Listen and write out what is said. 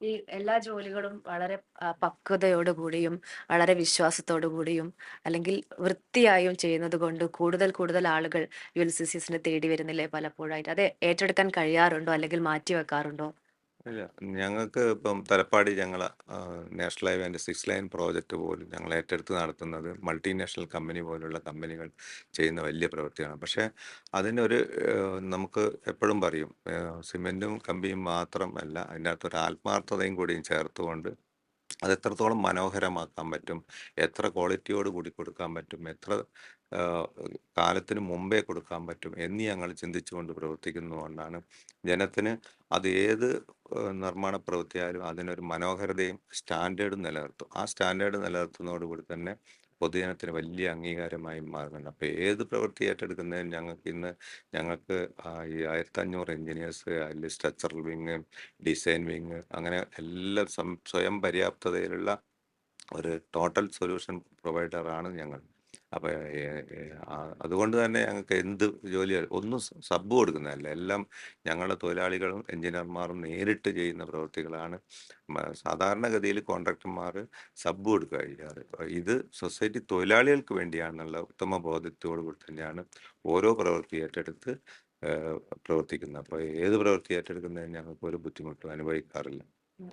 ഈ എല്ലാ ജോലികളും വളരെ ആ, പക്വതയോടു കൂടിയും വളരെ വിശ്വാസത്തോടു കൂടിയും അല്ലെങ്കിൽ വൃത്തിയായും ചെയ്യുന്നത് കൊണ്ട് കൂടുതൽ കൂടുതൽ ആളുകൾ യു എൽ സി സി എസിനെ തേടി വരുന്നില്ലേ പലപ്പോഴായിട്ട്? അത് ഏറ്റെടുക്കാൻ കഴിയാറുണ്ടോ? അല്ലെങ്കിൽ മാറ്റി വെക്കാറുണ്ടോ? ഇല്ല. ഞങ്ങൾക്ക് ഇപ്പം തലപ്പാടി ഞങ്ങൾ national highway and six line project പോലും ഞങ്ങൾ ഏറ്റെടുത്ത് നടത്തുന്നത് മൾട്ടിനാഷണൽ കമ്പനി പോലുള്ള കമ്പനികൾ ചെയ്യുന്ന വലിയ പ്രവൃത്തിയാണ്. പക്ഷേ അതിനൊരു നമുക്ക് എപ്പോഴും പറയും സിമെന്റും കമ്പിയും മാത്രമല്ല അതിനകത്ത് ഒരു ആത്മാർത്ഥതയും കൂടിയും ചേർത്തുകൊണ്ട് അത് എത്രത്തോളം മനോഹരമാക്കാൻ പറ്റും? എത്ര ക്വാളിറ്റിയോട് കൂടി കൊടുക്കാൻ പറ്റും? എത്ര കാലത്തിന് മുമ്പേ കൊടുക്കാൻ പറ്റും? എന്ന് ഞങ്ങൾ ചിന്തിച്ചുകൊണ്ട് പ്രവർത്തിക്കുന്നതുകൊണ്ടാണ് ജനത്തിന് അത് ഏത് നിർമ്മാണ പ്രവൃത്തിയായാലും അതിനൊരു മനോഹരതയും സ്റ്റാൻഡേർഡും നിലനിർത്തും. ആ സ്റ്റാൻഡേർഡ് നിലനിർത്തുന്നതോടുകൂടി തന്നെ പൊതുജനത്തിന് വലിയ അംഗീകാരമായി മാറുന്നുണ്ട്. അപ്പോൾ ഏത് പ്രവൃത്തി ഏറ്റെടുക്കുന്നതിന് ഞങ്ങൾക്ക് ഇന്ന് ഞങ്ങൾക്ക് ഈ ആയിരത്തി അഞ്ഞൂറ് എഞ്ചിനീയേഴ്സ് അല്ലെങ്കിൽ സ്ട്രക്ചറൽ വിങ് ഡിസൈൻ വിങ് അങ്ങനെ എല്ലാം സ്വയം പര്യാപ്തതയിലുള്ള ഒരു ടോട്ടൽ സൊല്യൂഷൻ പ്രൊവൈഡറാണ് ഞങ്ങൾ. അപ്പോൾ അതുകൊണ്ട് തന്നെ ഞങ്ങൾക്ക് എന്ത് ജോലി ഒന്നും സബ് കൊടുക്കുന്നതല്ല. എല്ലാം ഞങ്ങളുടെ തൊഴിലാളികളും എഞ്ചിനീയർമാരും നേരിട്ട് ചെയ്യുന്ന പ്രവൃത്തികളാണ് സാധാരണഗതിയിൽ കോൺട്രാക്ടർമാർ സബ് കൊടുക്കുക ചെയ്യാറ്. ഇത് സൊസൈറ്റി തൊഴിലാളികൾക്ക് വേണ്ടിയാണെന്നുള്ള ഉത്തമ ബോധത്തോടു കൂടി തന്നെയാണ് ഓരോ പ്രവൃത്തി ഏറ്റെടുത്ത് പ്രവർത്തിക്കുന്നത്. അപ്പോൾ ഏത് പ്രവൃത്തി ഏറ്റെടുക്കുന്നതിന് ഞങ്ങൾക്ക് ഒരു ബുദ്ധിമുട്ടും അനുഭവിക്കാറില്ല.